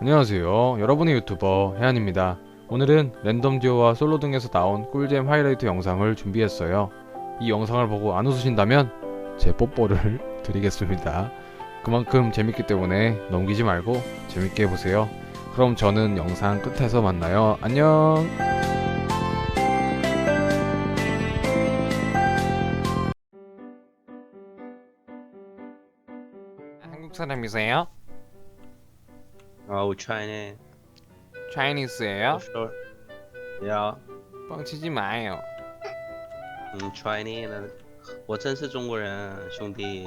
안녕하세요. 여러분의 유튜버 해안입니다. 오늘은 랜덤 듀오와 솔로 등에서 나온 꿀잼 하이라이트 영상을 준비했어요. 이 영상을 보고 안 웃으신다면 제 뽀뽀를 드리겠습니다. 그만큼 재밌기 때문에 넘기지 말고 재밌게 해보세요. 그럼 저는 영상 끝에서 만나요. 안녕! 한국 사람이세요? Oh, China. 차이니스예요? Sure. Yeah. 뻥치지 마요. 嗯，Chinese 呢？我真是中国人，兄弟。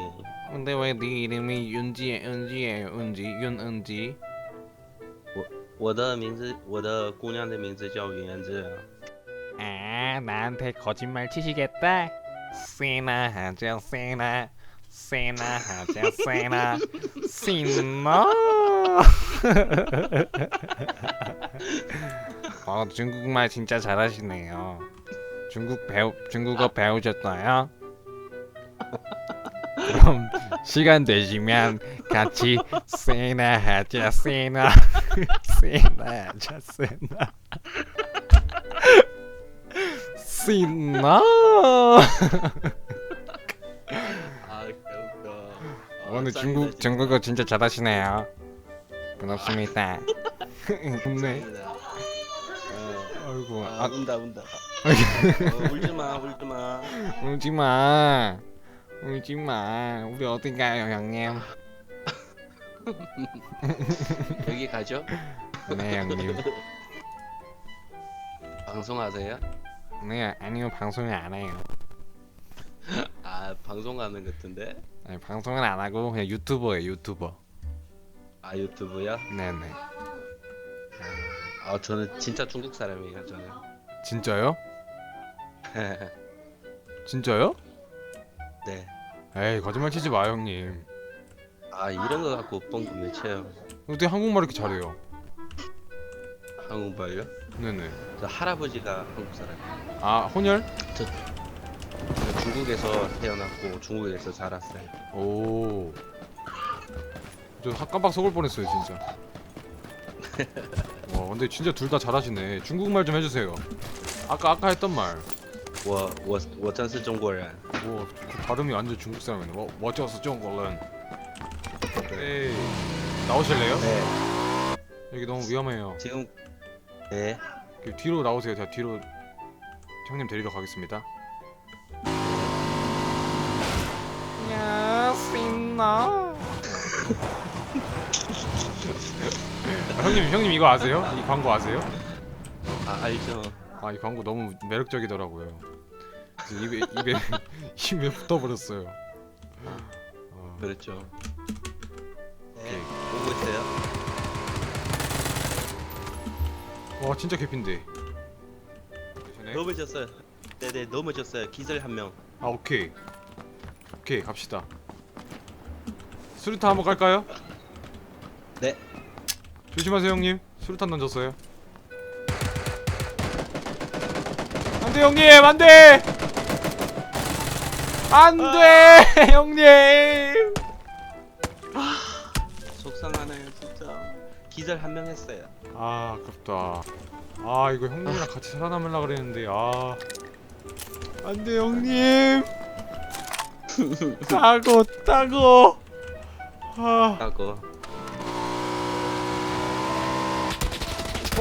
근데 왜 네 이름이 윤지 은지예요? 은지 윤은지? 我的名字，我的姑娘的名字叫云子。 아 나한테 거짓말 치시겠다? 세나 하자 세나 세나 하자 세나 신나 어 중국말 진짜 잘하시네요 중국 배우 중국어 배우셨어요? 그럼 시간 되시면 같이 세나 하자 세나 세나 하자 세나 신나 아, 그거. 오늘 중국 중국어 진짜 잘하시네요. 반갑습니다. 네. 아이고 아, 아 운다 운다. 어, 울지 마, 울지 마. 울지 마 울지 마 우리 어디 가요 형님? 여기 가죠? 네 형님. 방송하세요? 네 아니요 방송을 안 해요. 아, 방송하는 것 같은데? 아니, 방송은 안 하고 그냥 유튜버예요 유튜버. 아, 유튜브야? 네네. 아, 저는 진짜 중국 사람이에요, 저는. 진짜요? 진짜요? 네. 에이 거짓말 치지 마 형님. 아, 이런 거 갖고 뻥 외쳐요. 어떻게 한국말 이렇게 잘해요? 한국말요? 네네. 저 할아버지가 한국 사람이에요. 아 혼혈? 저 중국에서 태어났고 중국에서 자랐어요. 오. 저 한- 깜빡 속을 뻔했어요 진짜. 와 근데 진짜 둘 다 잘하시네. 중국말 좀 해주세요. 아까 아까 했던 말. 我我我真是中国人。 와, 그 발음이 완전 중국 사람이네. 뭐, 멋져서 중국은. 에이, 나오실래요? 네. 여기 너무 위험해요. 지금 네. 그 뒤로 나오세요. 제가 뒤로 형님 데리러 가겠습니다. 야, 신나. 형님, 형님 이거 아세요? 이 광고 아세요? 아 알죠. 아, 이 광고 너무 매력적이더라고요. 그래서 입에 입에 입에 붙어버렸어요. 어, 그렇죠. 네. 오케이. 보고 있어요. 와 진짜 개핀데. 전에? 넘어졌어요. 네네 넘어졌어요. 기절 한 명. 아 오케이. 오케이 갑시다. 수류탄 한번 갈까요? 네. 조심하세요 형님. 수류탄 던졌어요. 안돼 형님 안돼. 안돼 형님. 속상하네요 진짜. 기절 한 명 했어요. 아 아깝다. 아 이거 형님이랑 같이 살아남으려 그랬는데 아 안돼 형님. 따고 따고. 아. 하고.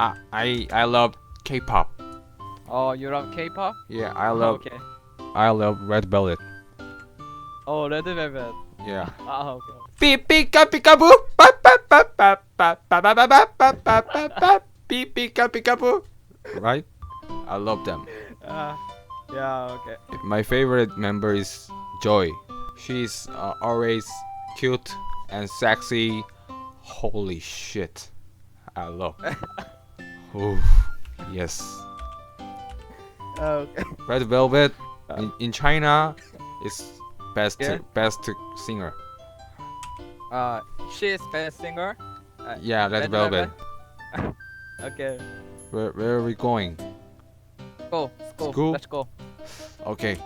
I I I love K-pop. Oh, you love K-pop? Yeah, I love Okay. I love Red Velvet. Oh, Red Velvet. Yeah. Ah, okay. Beep beep ka beep boo. Ba ba ba ba ba ba ba ba ba ba ba ba ba. Beep beep ka beep boo. Right? I love them. Ah, yeah, okay. My favorite member is Joy. She's uh, always cute and sexy. Holy shit. I love. Oh, yes. Okay. Red Velvet in, in China is best Yeah. best singer. Uh, she is best singer. Uh, Yeah, Red, Red Velvet. Velvet? Okay. Where where are we going? Go. Go. School? Let's go. Okay.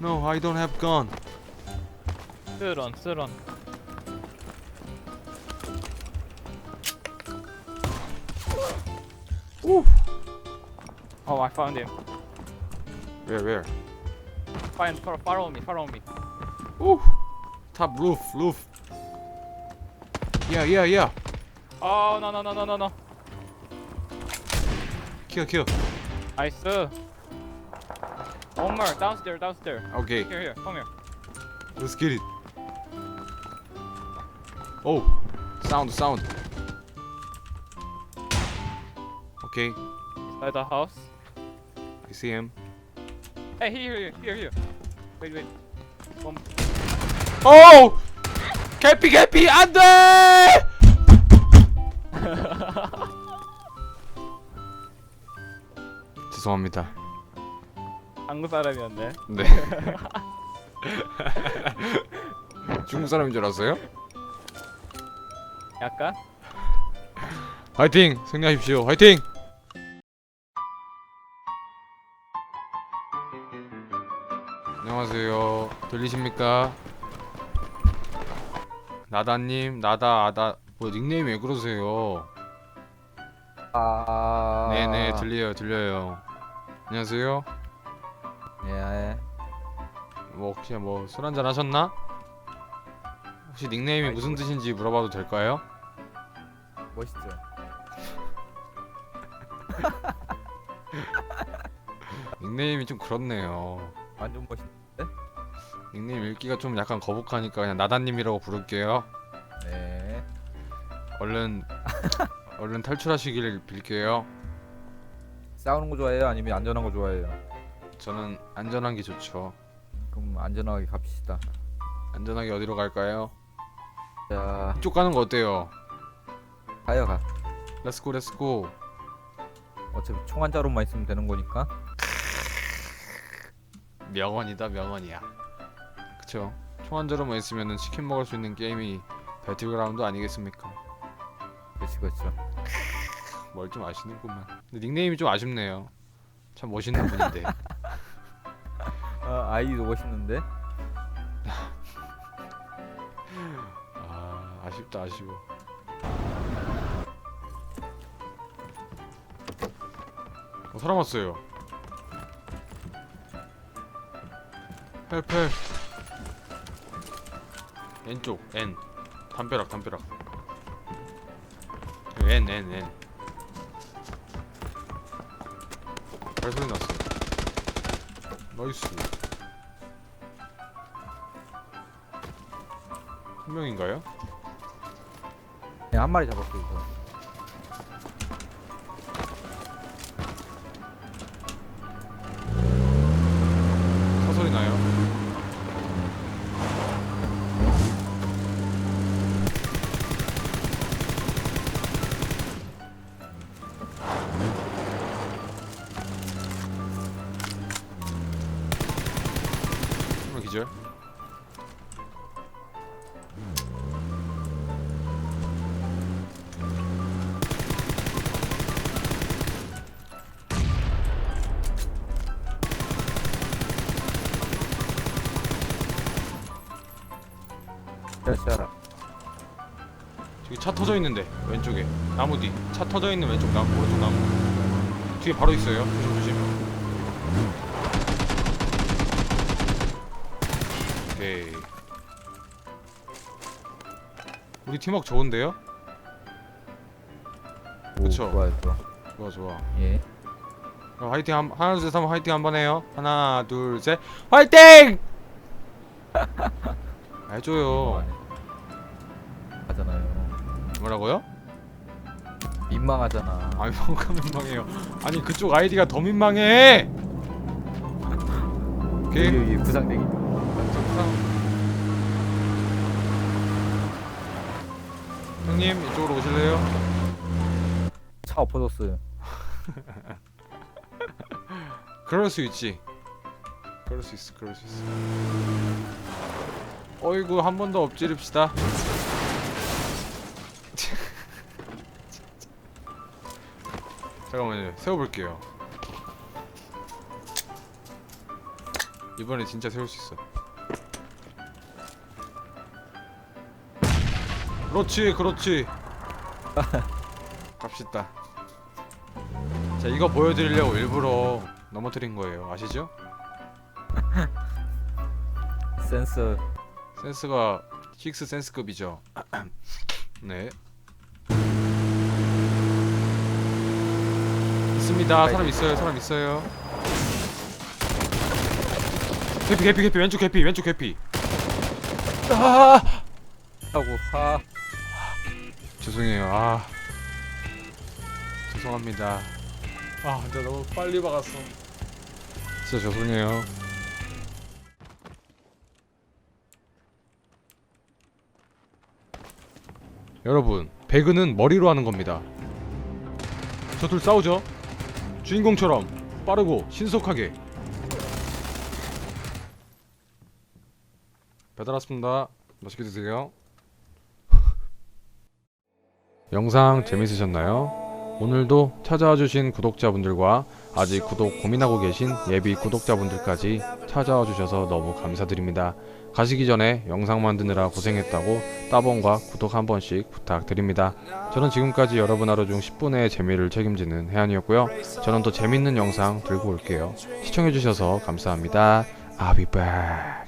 No, I don't have gun. 쓰런 쓰런. Oh, I found him. Where where? Find, follow, follow me, follow me. Ooh. Top roof, roof. Yeah, yeah, yeah. Oh, no, no, no, no, no, no. Kill, kill. Nice. One more, downstairs, downstairs. Okay, Here, here, come here. let's get it. Oh, sound, sound. Okay, Inside the house. I see him. Hey, here, here, here, here. Wait, wait. Oh! 개피 개피 안돼! 죄송합니다. 한국 사람이었네. 네. 중국 사람인 줄 알았어요? 약간? 화이팅! 승리하십시오. 화이팅! 들리십니까? 나다님, 나다, 아다. 뭐 닉네임 왜 그러세요? 아. 네네 들려요, 들려요. 안녕하세요. 예. 뭐 혹시 뭐 술 한잔 하셨나? 혹시 닉네임이 무슨 뜻인지 물어봐도 될까요? 멋있죠. 닉네임이 좀 그렇네요. 완전 멋있. 닉네임 읽기가 좀 약간 거북하니까 그냥 나다님이라고 부를게요. 네. 얼른 얼른 탈출하시길 빌게요. 싸우는 거 좋아해요? 아니면 안전한 거 좋아해요? 저는 안전한 게 좋죠. 그럼 안전하게 갑시다. 안전하게 어디로 갈까요? 자, 이쪽 가는 거 어때요? 가요 가. 렛츠고 렛츠고. 어차피 총 한 자루만 있으면 되는 거니까. 명언이다 명언이야. 그쵸? 총한 자루만 있으면은 치킨 먹을 수 있는 게임이 배틀그라운드 아니겠습니까? 그렇지 그렇죠. 뭘좀 아시는구만. 근데 닉네임이 좀 아쉽네요. 참 멋있는 분인데. 아, 아이도 멋있는데. 아 아쉽다 아쉬워. 어, 사람 왔어요. 펠펠. N쪽 N. 담벼락 담벼락. N N N. 발소리 났어요. 나이스. 한 명인가요? 네, 한 마리 잡았어 이거. 자자. 저기 차 터져 있는데 왼쪽에 나무 뒤. 차 터져 있는 왼쪽 나무 오른쪽 나무. 뒤에 바로 있어요. 조심 조심. 오케이. 우리 팀워크 좋은데요? 오, 그쵸. 좋아요 좋아. 좋아 좋아. 예. 그럼 화이팅 한 하나 둘셋 하면 화이팅 한번 해요. 하나 둘 셋. 화이팅! 해줘요. 하잖아요. 뭐라고요? 민망하잖아. 아니 뭐가 민망해요. 아니 그쪽 아이디가 더 민망해. 오케이. 여기 여기 구상대기. 상 형님 이쪽으로 오실래요? 차 엎어졌어요. 그럴 수 있지. 그럴 수 있어. 그럴 수 있어. 어이구 한 번 더 엎지릅시다. 잠깐만요. 세워볼게요. 이번에 진짜 세울 수 있어. 그렇지, 그렇지. 갑시다. 자, 이거 보여드리려고 일부러 넘어뜨린 거예요. 아시죠? 센스. 센스가 식스 센스급이죠. 네. 있습니다. 사람 있어요. 사람 있어요. 개피 개피 개피 왼쪽 개피 왼쪽 개피. 아 하고 하. 죄송해요. 아 죄송합니다. 아 진짜 너무 빨리 박았어. 진짜 죄송해요. 여러분 배그는 머리로 하는 겁니다. 저 둘 싸우죠? 주인공처럼 빠르고 신속하게. 배달 왔습니다. 맛있게 드세요. 영상 재밌으셨나요? 오늘도 찾아와 주신 구독자분들과 아직 구독 고민하고 계신 예비 구독자분들까지 찾아와 주셔서 너무 감사드립니다. 가시기 전에 영상 만드느라 고생했다고 따봉과 구독 한 번씩 부탁드립니다. 저는 지금까지 여러분 하루 중 10분의 재미를 책임지는 혜안이었고요. 저는 더 재밌는 영상 들고 올게요. 시청해주셔서 감사합니다. I'll be back.